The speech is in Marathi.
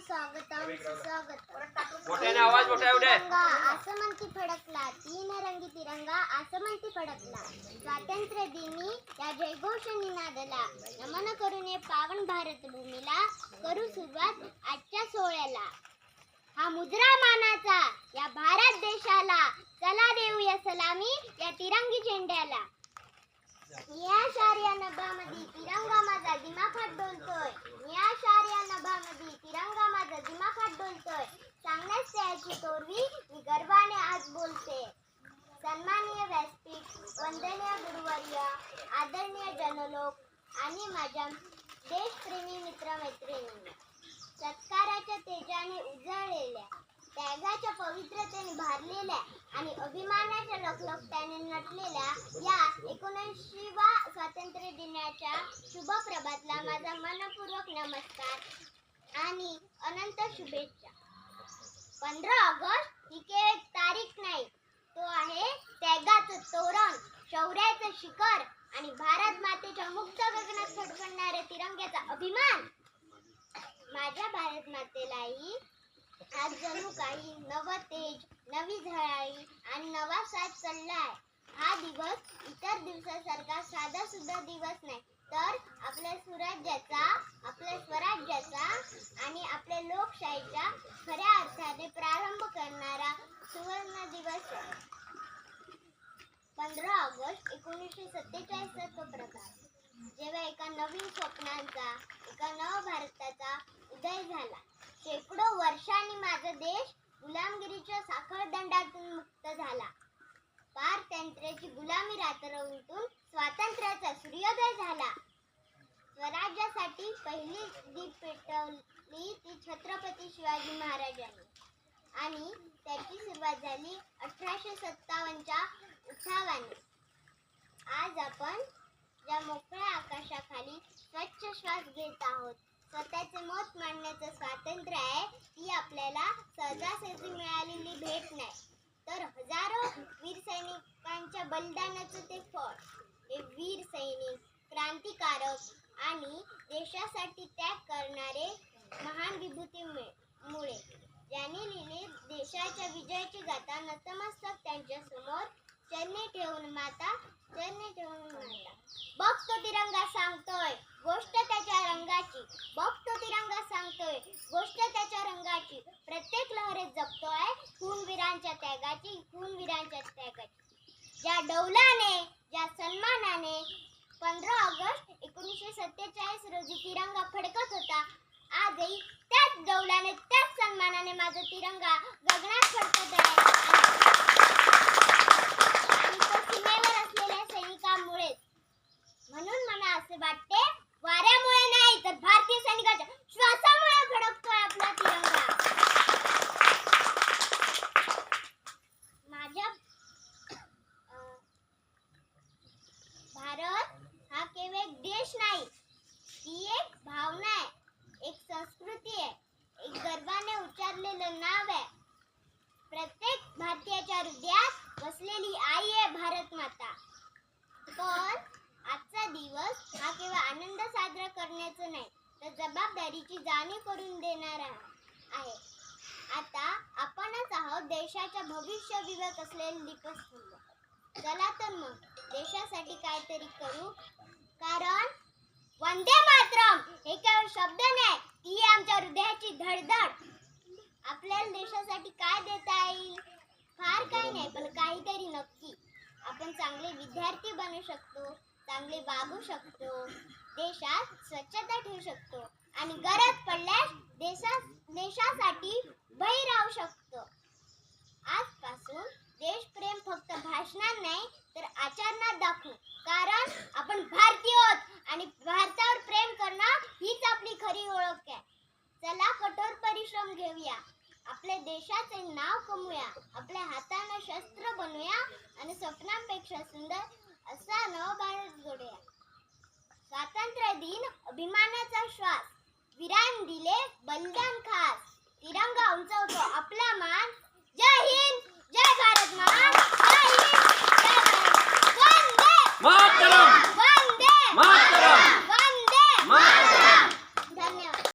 स्वागतम सुस्वागतम. मोठ्याने आवाज मोठा एवढे. तिरंगा आसमंती फडकला तीन रंगी तिरंगा आसमंती फडकला. स्वातंत्र्य दिनी या जयघोष निनादला नमन करून पावन भारत भूमीला. करू सुरुवात आजच्या सोहळ्याला. हा मुद्रा मानाचा या भारत देशाला चला देऊया सलामी या तिरंगी झेंड्याला या शार्या नभामधी तिरंगा माझा दिमाखात डोलतोय या शार्या नभामधी तिरंगा माझा दिमाखात डोलतोय सांगण्यास त्याची तोरवी मी गर्वाने आज बोलते सन्माननीय व्यासपीठ वंदनीय गुरुवर्य आदरणीय जनलोक आणि माझ्या देशप्रेमी मित्रमैत्रिणींनी सत्काराच्या तेजाने उजळलेल्या त्यागाच्या पवित्रतेने भारलेल्या आणि अभिमानाच्या लखलखत्याने नटलेल्या या एकोणऐंशीवा स्वातंत्र्य दिनाच्या शुभ प्रभातला माझा मनपूर्वक नमस्कार आणि अनंत शुभेच्छा. पंधरा ऑगस्ट ही केवळ तारीख नाही तो आहे त्यागाचं तोरण शौर्याचं शिखर आणि भारत मातेच्या मुक्त गगनात फडफडणाऱ्या तिरंग्याचा अभिमान. माझ्या भारत मातेलाही आज जणू काही नव तेज नवी झळाळी आणि नवा साथ चाललाय. हा दिवस इतर दिवसासारखा साधा सुद्धा दिवस नाही तर आपल्या सुराज्याचा आपल्या स्वराज्याचा आणि आपल्या लोकशाहीच्या खऱ्या अर्थाने प्रारंभ कर सुवर्ण दिवस आहे पंधरा ऑगस्ट एकोणीसशे सत्तेचाळीसचा तो प्रकार. जेव्हा एका नवीन स्वप्नांचा एका नव भारताचा उदय झाला. शेकडो वर्षांनी माझा देश गुलामगिरीच्या साखळदंडातून मुक्त झाला. पारतंत्र्याची गुलामी रात्र उलटून स्वातंत्र्याचा सूर्योदय झाला. स्वराज्यासाठी पहिली दीप पेटवली ती छत्रपती शिवाजी महाराजांनी. आणि त्याची सुरुवात झाली अठराशे सत्तावन्नच्या उत्सवाने आज आपण या मोकळ्या आकाशाखाली स्वच्छ श्वास घेत आहोत. स्वतःचे मत मांडण्याचं स्वातंत्र्य आहे ती आपल्याला सहजासहजी मिळालेली भेट नाही. तर हजारो वीर सैनिकांच्या बलिदानाचं ते फळ. हे वीर सैनिक क्रांतिकारक आणि देशासाठी त्याग करणारे महान विभूती मुळे. ज्यांनी लिहिले देशाच्या विजयाची गाथा नतमस्तक त्यांच्यासमोर चरणी ठेवून माता चरणी ठेवून माता. बघतो तिरंगा सांगतोय गोष्ट त्याच्या रंगाची. बघतो तिरंगा सांगतोय गोष्ट त्याच्या रंगाची. प्रत्येक लहरीत जगतोय खूनवीरांच्या त्यागाची खूनवीरांच्या त्यागाची. ज्या डौलाने ज्या सन्मानाने पंधरा ऑगस्ट एकोणीसशे सत्तेचाळीस रोजी तिरंगा फडकत होता आजही त्याच डौलाने त्याच सन्मानाने माझा तिरंगा गगनात फडकत आहे आणि तो सीमेवर असलेल्या सैनिकांमुळेच म्हणून मला असे वाटते वाऱ्यामुळे नाही तर भारतीय सैनिकाच्या श्वासामुळे फडकतोय आपला तिरंगा माझ्या अं, भारत हा केवळ एक देश नाही ती एक भावना आहे एक संस्कृती आहे एक गर्वाने उच्चारलेलं नाव आहे प्रत्येक भारतीयाच्या हृदयात बसलेली आई आहे भारत माता पण आजचा दिवस हा केवळ आनंद साजरा करण्याचं नाही तर जबाबदारीची करून देणार आहे. आता आपणच आहोत देशाच्या भविष्य विवेक असलेले दीपस्तंभ चला तर मग देशासाठी काहीतरी करू. कारण वंदे मातरम हे केवळ शब्द नाही ती आमच्या हृदयाची धडधड. आपल्याला देशासाठी काय देता येईल? फार काही नाही पण काहीतरी नक्की. आपण चांगले विद्यार्थी बनू शकतो चांगले वागू शकतो. देशात स्वच्छता ठेवू शकतो आणि गरज पडल्यास देशा देशासाठी बही राहू शकतो. आजपासून देशप्रेम फक्त भाषणात नाही तर आचरणात दाखवू. कारण आपण भारतीय आहोत आणि भारतावर प्रेम करणं हीच आपली खरी ओळख आहे. चला कठोर परिश्रम घेऊया. आपल्या देशाचे नाव कमवूया. आपल्या हातानं शस्त्र बनवूया आणि स्वप्नांपेक्षा सुंदर असा नव भारत घडूया अभिमानाचा श्वास. विराम दिले बलिदान खास. तिरंगा उंचवतो. आपला मान. जय हिंद जय भारत मान